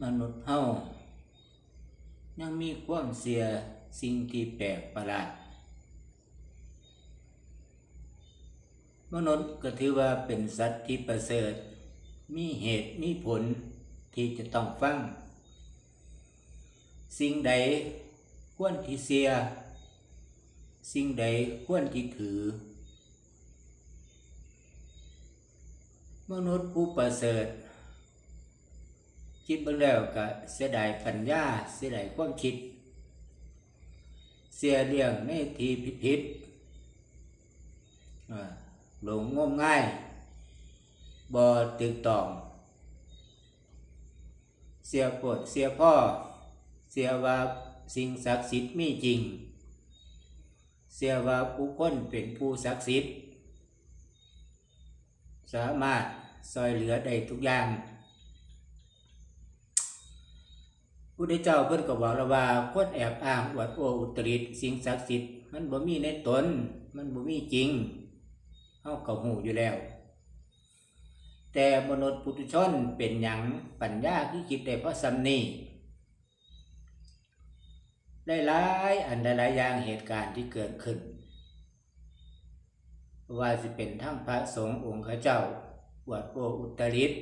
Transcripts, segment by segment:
มนุษย์เฮายังมีความเสียสิ่งที่แปลกประหลาด มนุษย์ก็ถือว่าเป็นสัตว์ที่ประเสริฐ มีเหตุมีผลที่จะต้องฟัง สิ่งใดควรที่เสีย สิ่งใดควรที่ถือ มนุษย์ผู้ประเสริฐ คิดเบิ่งแล้วก็เสียดายปัญญาเสียดายความคิด เสียเลี่ยงในทีผิดผิดหลงงมง่ายบ่ตึกต้อง เสียโปดเสียพ่อ เสียว่าสิ่งศักดิ์สิทธิ์มีจริง เสียว่าผู้คนเป็นผู้ศักดิ์สิทธิ์สามารถซอยเหลือได้ทุกอย่าง พุทธเจ้าเพิ่นก็บอกแล้วว่าคนแอบอ้างอวดโอ้อุตริสิ่งศักดิ์สิทธิ์มันบ่มีในตน มันบ่มีจริงเฮาก็ฮู้อยู่แล้ว แต่มนุษย์ปุถุชนเป็นหยังปัญญาที่คิดได้เพราะสำนีได้หลายอันหลายอย่างเหตุการณ์ที่เกิดขึ้น ว่าสิเป็นทั้งพระสงฆ์องค์ข้าเจ้าอวดโออุตริต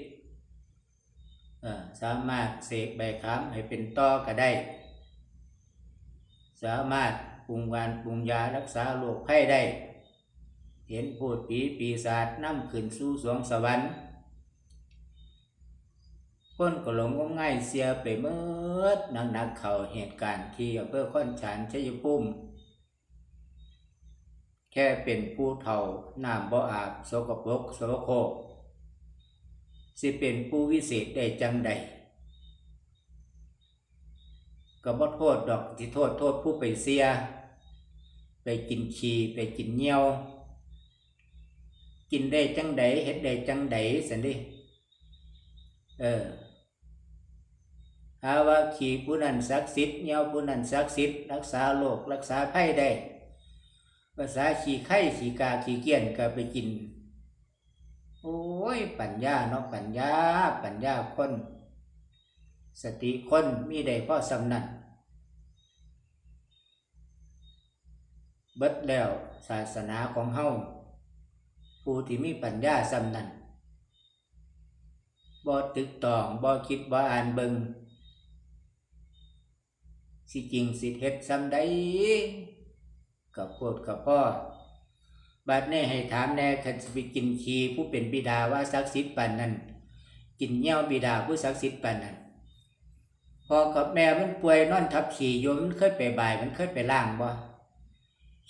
สามารถเสกใบคำให้เป็นต้อก็ได้ สามารถปรุงวานปรุงยารักษาโรคไข้ได้ เห็นพูดผีปีศาจนำขึ้นสู่สวงสวรรค์คนก็หลงงมง่ายเสียไปเมื่อหนักๆเขาเหตุการณ์ที่อำเภอข้อนฉานชัยภูมิแค่เป็นผู้เฒ่าน้ำบ่อาบสกปรกโสโครก สิเป็นผู้วิเศษได้จังใดก็บ่โทษดอกที่โทษโทษผู้ไปเสีย ไปกินขี้ไปกินเหนียว กินได้จังใดเฮ็ดได้จังใดสันดิเออหาว่าขี้ผู้นั้นศักดิ์สิทธิ์เหนียวผู้นั้นศักดิ์สิทธิ์รักษาโรครักษาภัยได้ ภาษาขี้ไข่ขี้กาขี้เกียนก็ไปกิน โอ้ย ปัญญาเนาะปัญญา ปัญญาคน สติคนมีได้พ่อสำนันเบิดแล้วศาสนาของเฮาผู้ที่มีปัญญาสำนันบ่ตึกตองบ่คิดบ่อ่านเบิงสิจริงสิเฮ็ดซ้ำใดกับโพดกับพ่อ บัดนี้ให้ถามแน่คันสิไปกินขีผู้เป็นบิดาว่าศักดิ์สิทธิ์ปานนั้น กินเหย้าบิดาผู้ศักดิ์สิทธิ์ปานนั้นพอกับแม่มันป่วยนอนทับขี่โยมมันเคยไปบ่ายมันเคยไปล้างบ่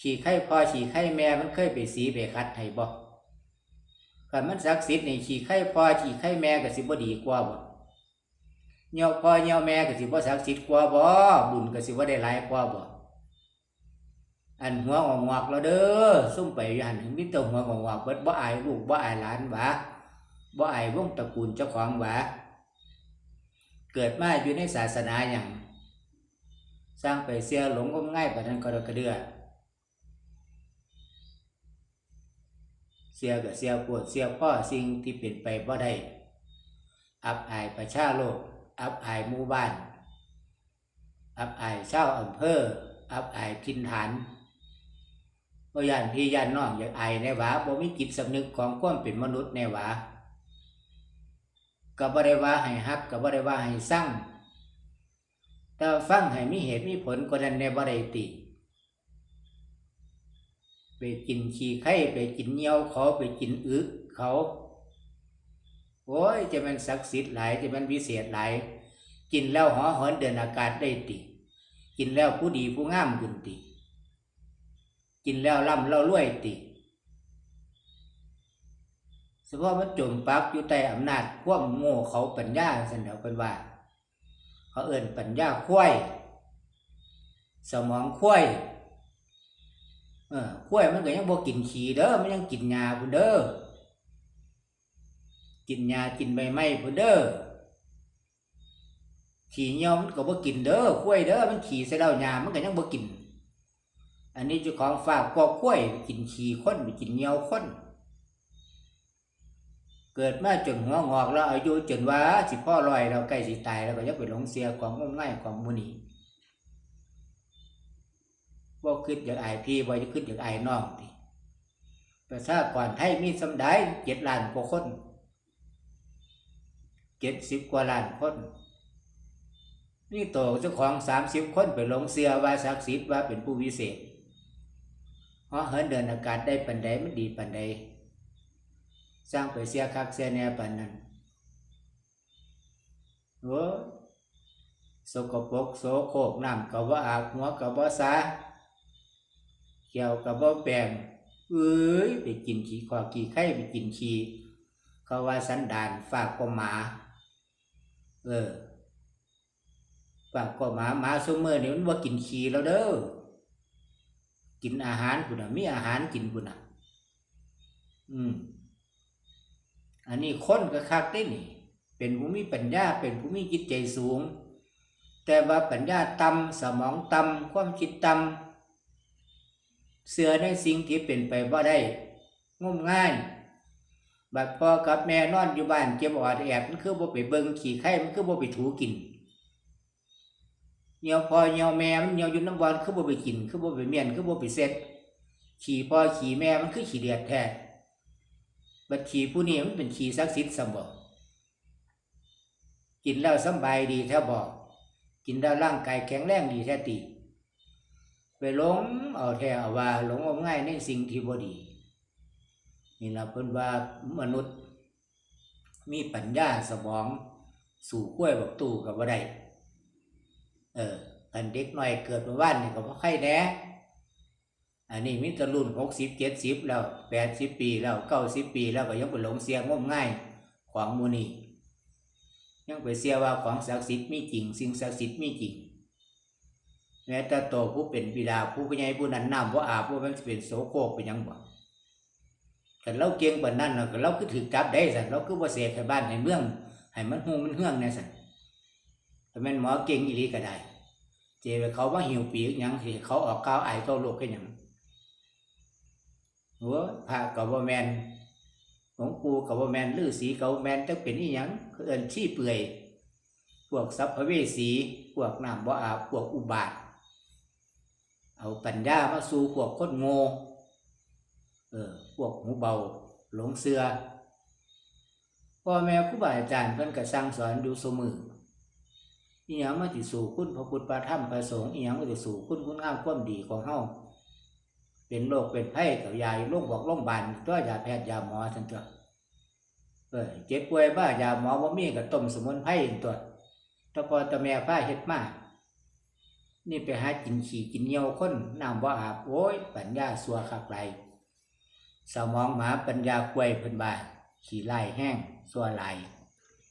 ขี่ไข้พ่อขี่ไข้แม่มันเคยไปสีไปคัดให้บ่คันมันศักดิ์สิทธิ์นี่ขี่ไข้พ่อขี่ไข้แม่ก็สิบ่ดีกว่าบ่เหย้าพ่อเหย้าแม่ก็สิบ่ศักดิ์สิทธิ์กว่าบ่บุญก็สิบ่ได้หลายกว่าบ่ อันหัวงอกๆแล้วเด้อซุ่มไปอยู่หันมีแต่หัวงอกๆเบิดบ่อายลูกบ่อายหลานหวะบ่อายวงตระกูลเจ้าของหวะเกิดมาอยู่ในศาสนาอย่าง สร้างไปเสียหลงงมง่ายปานนั้นก็ดอกระเดือเสียกับเสียปวดเสียพ่อสิ่งที่เป็นไปบ่ได้อับอายประชาโลก อับอายหมู่บ้าน อับอายชาวอำเภอ อับอายทินฐาน บ่ย่านพี่ย่านน้องอยากอายแน่หวาบ่มีจิตสำนึกของความเป็นมนุษย์แน่หวาก็บ่ได้ว่าให้ฮักก็บ่ได้ว่าให้สั่งแต่ฟังให้มีเหตุมีผลก็นั้นแน่บ่ได้ติไปกินขี้ไข่ไปกินเหนียวเขาไปกินอึเขาโอ้ยจะมันศักดิ์สิทธิ์หลายจะมันวิเศษหลาย กินแล้วหอหอนเดินอากาศได้ติ กินแล้วผู้ดีผู้งามขึ้นติ กินแล้วร่ำเล่ารวยติเฉพาะมันจมปักอยู่ใต้อำนาจความโง่เขาปัญญาสันเดาเป็นว่า เขาเอิ่นปัญญาควายสมองควายเออควายมันก็ยังบ่กินขี้เด้อมันยังกินหญ้าพุ่นเด้อกินหญ้ากินใบไม้พุ่นเด้อขี่เหนียวมันก็บ่กินเด้อกล้วยเด้อมันขี่ใส่เหล้ายามันก็ยังบ่กิน อันนี้เจ้าของฝากกอกล้วยไปกินขี่คนไปกินเหนียวคนเกิดมาจนหัวงอกแล้วอายุจนว่าสิพ่อลอยเราใกล้สิตายแล้วก็ยังไปหลงเสียความงมง่ายความมุนีบ่คิดอยากอายพี่บ่อยากคิดอยากอายน้องติประชากรไทยมีสำได้เจ็ดล้านกว่าคนเจ็ดสิบกว่าล้านคนนี่โตเจ้าของสามสิบคนไปหลงเสียว่าศักดิ์สิทธิ์ว่าเป็นผู้วิเศษ เพราะเหินเดินอากาศได้ปันใดมันดีปันใดสร้างไปเสียคักเสียแน่ปันนั้นโอ้สกปรกโสโครกน้ำกับว่าอาบหัวกับว่าสาเกี่ยวกับว่าแปลงเอ้ยไปกินขี้ขวาขี้ไข่ไปกินขี้เขาว่าสันดานฝากก็หมา เออฝากก็หมาหมาซุมือนี่มันว่ากินขี้แล้วเด้อ กินอาหารพุ่นน่ะมีอาหารกินพุ่นน่ะ อืม อันนี้คนก็คักได้นี่ เป็นผู้มีปัญญา เป็นผู้มีจิตใจสูง แต่ว่าปัญญาต่ำสมองต่ำความคิดต่ำเสือในสิ่งที่เป็นไปบ่ได้งมง่ายบัดพ่อกับแม่นอนอยู่บ้านเจ็บออดแอบมันคือบ่ไปเบิงขี่ไข่มันคือบ่ไปถูกิน เหี่ยวพ่อเหี่ยวแม่มันเหี่ยวยู่น้ำบอลคือบ่ไปกิน คือบ่ไปเมียนคือบ่ไปเซ็ตขี่พ่อขี่แม่มันคือขี่เดียดแท้บัดขี่ผู้นี้มันเป็นขี่ศักดิ์สิทธิ์สมบอกกินแล้วสบายดีแท้บอก กินแล้วร่างกายแข็งแรงดีแท้ตีไปหลงเอาแท้เอาว่าหลงเอาง่ายในสิ่งที่บ่ดี นี่นะเพิ่นว่ามนุษย์ มีปัญญาสมอง สู่กล้วยบักตู้กับบ่ได้ เออกันเด็กหน้อยเกิดมาว่านนี่ก็บ่ใครแหน่อันนี้มิตรรุ่นหกสิบเจ็ดสิบแล้วแปดสิบปีแล้วเก้าสิบปีแล้วก็ยังไปหลงเสียงมง่ายของมูนียังไปเสียว่าของศักดิ์สิทธิ์มีจริง สิ่งศักดิ์สิทธิ์มีจริงแม้แต่โตผู้เป็นบิดาผู้เป็นใหญ่ผู้นั้นนำว่าอาบว่ามันเป็นโสโครกเป็นยังบ่แต่เราเก่งกว่านั้นเราก็เราคือถือจับได้สันเราคือว่าเสียให้บ้านให้เมืองให้มันหูมันเฮืองแน่สัน แต่แม่นหมอเก่งอีหลีก็ได้ เจไปเขาว่าหิวปีกยังสิเขาออกก้าวไอเข้าโลกแค่ยังหัวพระกับว่าแมนหลวงปู่กับว่าแมนฤาษีกับว่าแมนจะเป็นอีหยังคือเอินชี้เปื่อยพวกสัพพเวสีพวกน้ำบ่อาพวกอุบาท เอาปัญญามาสู่พวกคนโง่เออพวกหูเบาหลงเสือพ่อแม่ครูบาอาจารย์เพิ่นก็สั่งสอนอยู่เสมอ อีหยังมาสิสู่คุณพระพุทธพระธรรมพระสงฆ์อีหยังมาสิสู่คุณคุณงามความดีของเฮาเป็นโรคเป็นไข้กับยาโรคบอกโรงบาลตัวยาแพทย์ยาหมอทั้งตัวเออเจ็บป่วยบ้ายาหมอบ่มีกับต้มสมุนไพรตัวตะพอตะแม่ผ้าเฮ็ดมานี่ไปหากินขี่กินเหนียวคนน้ำบ่อาบโอ้ย ปัญญาสัวคักไรสมองหมาปัญญาควยเพิ่นบ่าขี่ไล่แห้งสัวไหล